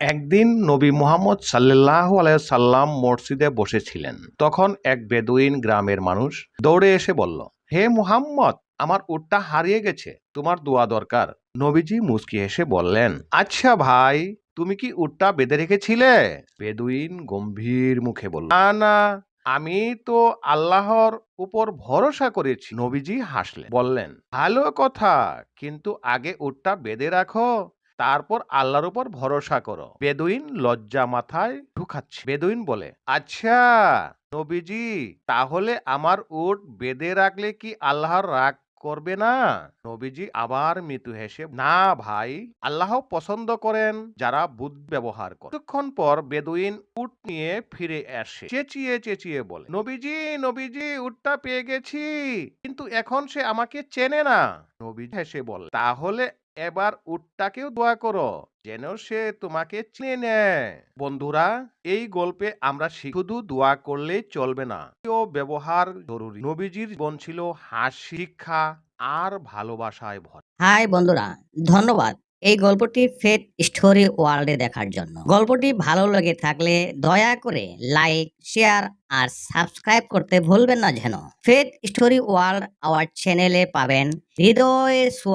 একদিন নবী মুহাম্মদ সাল্লাহ সাল্লাম মসজিদে বসেছিলেন। তখন এক বেদুইন গ্রামের মানুষ দৌড়ে এসে বলল, হে মুহাম্মদ, আমার উটটা হারিয়ে গেছে, তোমার দোয়া দরকার। নবীজি মুস্কি হেসে বললেন আচ্ছা ভাই, তুমি কি উটটা বেঁধে রেখেছিলে? বেদুইন গম্ভীর মুখে বলল, না না, আমি তো আল্লাহর উপর ভরসা করেছি। নবীজি হাসলেন, বললেন, ভালো কথা, কিন্তু আগে উটটা বেঁধে রাখো। তারপর আল্লাহর উপর ভরসা করো। বেদুইন লজ্জা মাথায় ঢুকাচ্ছে। বেদুইন বলে আচ্ছা নবীজি, তাহলে আমার উট বেঁধে রাখলে কি আল্লাহর রাগ করবে না? নবীজি আবার মৃত্যু হেসে, না ভাই, আল্লাহ পছন্দ করেন যারা বুধ ব্যবহার করে। পর বেদুইন উট নিয়ে ফিরে আসে, চেঁচিয়ে চেঁচিয়ে বলে, নবীজি নবীজি, উটটা পেয়ে গেছি, কিন্তু এখন সে আমাকে চেনে না। নবীজি হেসে বলে, তাহলে এবার উটটাকেও দোয়া করো, যেন সে তোমাকে চিনে নেয়। বন্ধুরা, এই গল্পে আমরা শুধু দোয়া করলেই চলবে না। ব্যবহার জরুরি। নবীজির জীবন ছিল হাসি শিক্ষা আর ভালোবাসায় ভর। হাই বন্ধুরা, ধন্যবাদ এই গল্পটি ফেট স্টোরি ওয়ার্ল্ডে দেখার জন্য। গল্পটি ভালো লেগে থাকলে দয়া করে লাইক শেয়ার আর সাবস্ক্রাইব করতে ভুলবেন না যেন। ফেট স্টোরি ওয়ার্ল্ড আওয়ার চ্যানেলে পাবেন। হৃদয়ের সোয়া